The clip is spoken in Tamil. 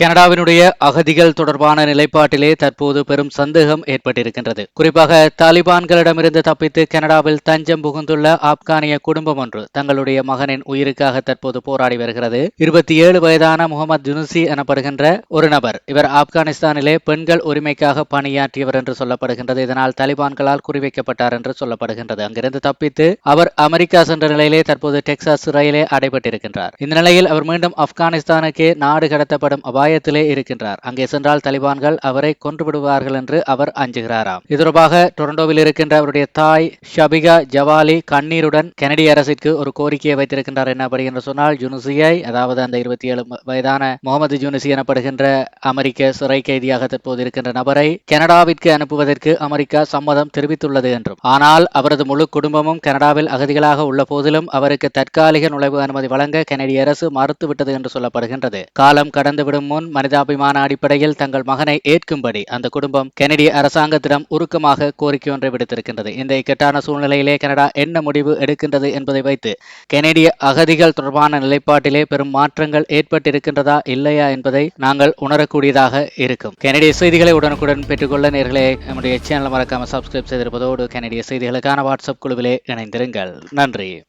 கனடாவினுடைய அகதிகள் தொடர்பான நிலைப்பாட்டிலே தற்போது பெரும் சந்தேகம் ஏற்பட்டிருக்கின்றது. குறிப்பாக தாலிபான்களிடமிருந்து தப்பித்து கனடாவில் தஞ்சம் புகுந்துள்ள ஆப்கானிய குடும்பம் ஒன்று தங்களுடைய மகனின் உயிருக்காக தற்போது போராடி வருகிறது. இருபத்தி ஏழு வயதான முகமது ஜுனுசி எனப்படுகின்ற ஒரு நபர் இவர் ஆப்கானிஸ்தானிலே பெண்கள் உரிமைக்காக பணியாற்றியவர் என்று சொல்லப்படுகின்றது. இதனால் தாலிபான்களால் குறிவைக்கப்பட்டார் என்று சொல்லப்படுகின்றது. அங்கிருந்து தப்பித்து அவர் அமெரிக்கா சென்ற நிலையிலே தற்போது டெக்சாஸ் சிறையிலே அடைபட்டிருக்கின்றார். இந்த நிலையில் அவர் மீண்டும் ஆப்கானிஸ்தானுக்கே நாடு கடத்தப்படும் அபாய அபாயத்திலே இருக்கின்றார். அங்கே சென்றால் தலிபான்கள் அவரை கொன்றுவிடுவார்கள் என்று அவர் அஞ்சுகிறாராம். இது தொடர்பாக டொரண்டோவில் இருக்கின்ற அவருடைய தாய் ஷபிகா ஜவாலி கண்ணீருடன் கனடிய அரசிற்கு ஒரு கோரிக்கையை வைத்திருக்கின்றார் என்ன என்று சொன்னால் ஜுனுசியை அதாவது அந்த இருபத்தி ஏழு வயதான முகமது ஜுனுசி எனப்படுகின்ற அமெரிக்க சிறை கைதியாக தற்போது இருக்கின்ற நபரை கனடாவிற்கு அனுப்புவதற்கு அமெரிக்கா சம்மதம் தெரிவித்துள்ளது என்றும். ஆனால் அவரது முழு குடும்பமும் கனடாவில் அகதிகளாக உள்ள போதிலும் அவருக்கு தற்காலிக நுழைவு அனுமதி வழங்க கனடிய அரசு மறுத்துவிட்டது என்று சொல்லப்படுகின்றது. காலம் கடந்துவிடும் முன் மனிதாபிமான அடிப்படையில் தங்கள் மகனை ஏற்கும்படி அந்த குடும்பம் கெனடிய அரசாங்கத்திடம் உருக்கமாக கோரிக்கை ஒன்றை விடுத்திருக்கின்றது. இந்த இக்கட்டான சூழ்நிலையிலே கனடா என்ன முடிவு எடுக்கின்றது என்பதை வைத்து கெனடிய அகதிகள் தொடர்பான நிலைப்பாட்டிலே பெரும் மாற்றங்கள் ஏற்பட்டிருக்கின்றதா இல்லையா என்பதை நாங்கள் உணரக்கூடியதாக இருக்கும். கெனடிய செய்திகளை உடனுக்குடன் பெற்றுக்கொள்ள நேர்களே நம்முடைய சேனல் மறக்காமல் சப்ஸ்கிரைப் செய்திருப்பதோடு கெனடிய செய்திகளுக்கான வாட்ஸ்அப் குழுவிலே இணைந்திருங்கள். நன்றி.